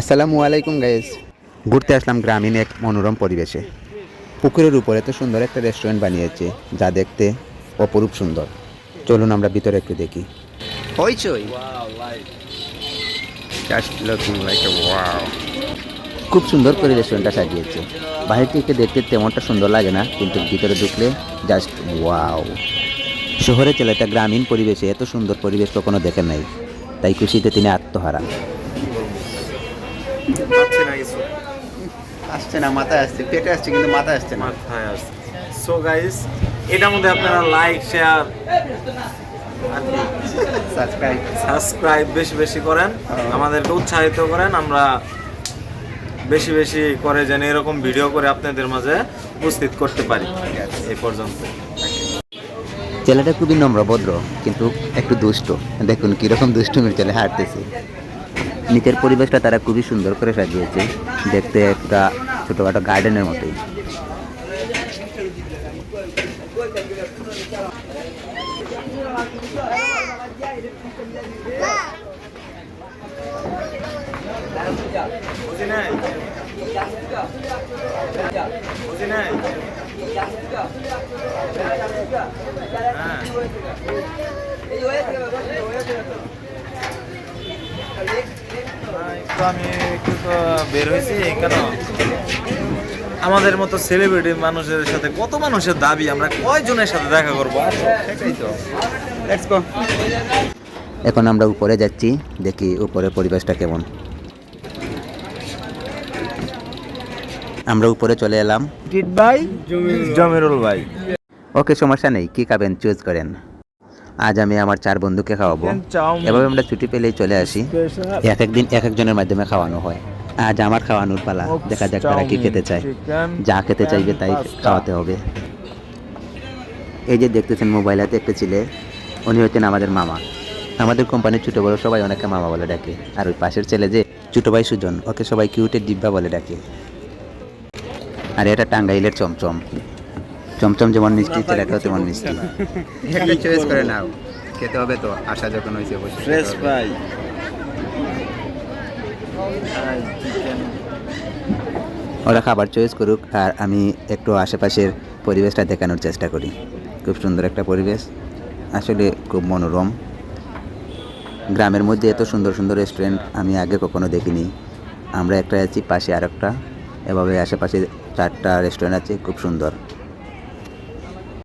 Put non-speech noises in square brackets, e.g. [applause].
আসসালামু আলাইকুম গাইজ ঘুরতে আসলাম গ্রামীণ এক মনোরম পরিবেশে। পুকুরের উপরে এত সুন্দর একটা রেস্টুরেন্ট বানিয়েছে যা দেখতে অপরূপ সুন্দর। চলুন আমরা ভিতরে একটু দেখি। হইচই. খুব সুন্দর করে রেস্টুরেন্টটা সাজিয়েছে। বাইরে থেকে দেখতে তেমনটা সুন্দর লাগে না কিন্তু ভিতরে ঢুকলে জাস্ট ওয়াও শহরে চলে একটা গ্রামীণ পরিবেশে এত সুন্দর পরিবেশ কখনো দেখেন নাই। তাই খুশিতে তিনি আত্মহারা। পাচ্ছে না কিছু। আসছে না মাথায় আসছে পেটে আসছে কিন্তু মাথায় আসছে না। মাথায় আসছে। সো গাইস এটার মধ্যে আপনারা লাইক শেয়ার সাবস্ক্রাইব সাবস্ক্রাইব বেশি বেশি করেন। আমাদেরকে উৎসাহিত করেন। আমরা বেশি বেশি করে যেন এরকম ভিডিও করে আপনাদের মাঝে উপস্থিত করতে পারি। এই পর্যন্ত। ছেলেটা খুবই নম্রভদ্র কিন্তু একটু দুষ্ট। দেখুন কীরকম দুষ্টুমির চলে হাঁটতেছে। নিচের পরিবেশটা তারা খুবই সুন্দর করে সাজিয়েছে। দেখতে একটা ছোটোখাটো গার্ডেনের মতোই বুঝি নাই বুঝি নাই হ্যাঁ তো আমি একটু তো বের হয়েছি কেন আমাদের মতো সেলিব্রিটি মানুষের সাথে কত মানুষের দাবি আমরা কয়জনের সাথে দেখা করব? সেটাই তো। লেটস গো এখন আমরা উপরে যাচ্ছি দেখি উপরে পরিবেশটা কেমন। আমরা উপরে চলে এলাম। ভাই? জমিরুল ভাই। ওকে সমস্যা নেই কী খাবেন চুজ করেন। আজ আমি আমার চার বন্ধুকে খাওয়াবো। এভাবে আমরা ছুটি পেলেই চলে আসি। এক একদিন এক একজনের মাধ্যমে খাওয়ানো হয়। আজ আমার খাওয়ানোর পালা। দেখা যাক তারা কি খেতে চায়। যা খেতে চাইবে তাই খাওয়াতে হবে। এই যে দেখতেছেন মোবাইলাতে একটা ছেলে উনি হচ্ছেন আমাদের মামা। আমাদের কোম্পানির ছোটো বড় সবাই ওনাকে মামা বলে ডাকে। আর ওই পাশের ছেলে যে ছোটো ভাই সুজন ওকে সবাই কিউটের ডিব্বা বলে ডাকে। আর এটা টাঙ্গাইলের চমচম। চমচম যেমন মিষ্টি ছেলেটাও তেমন মিষ্টি। [laughs] একটা চয়েস করে নাও। খেতে হবে তো আশা যখন হয়েছে খেতে ফ্রেশ। ফ্রাই ওরা খাবার চয়েস করুক আর আমি একটু আশেপাশের পরিবেশটা দেখানোর চেষ্টা করি। খুব সুন্দর একটা পরিবেশ আসলে খুব মনোরম। গ্রামের মধ্যে এত সুন্দর সুন্দর রেস্টুরেন্ট আমি আগে কখনো দেখিনি। আমরা একটা আছি পাশে আর একটা এভাবে আশেপাশে চারটা রেস্টুরেন্ট আছে খুব সুন্দর।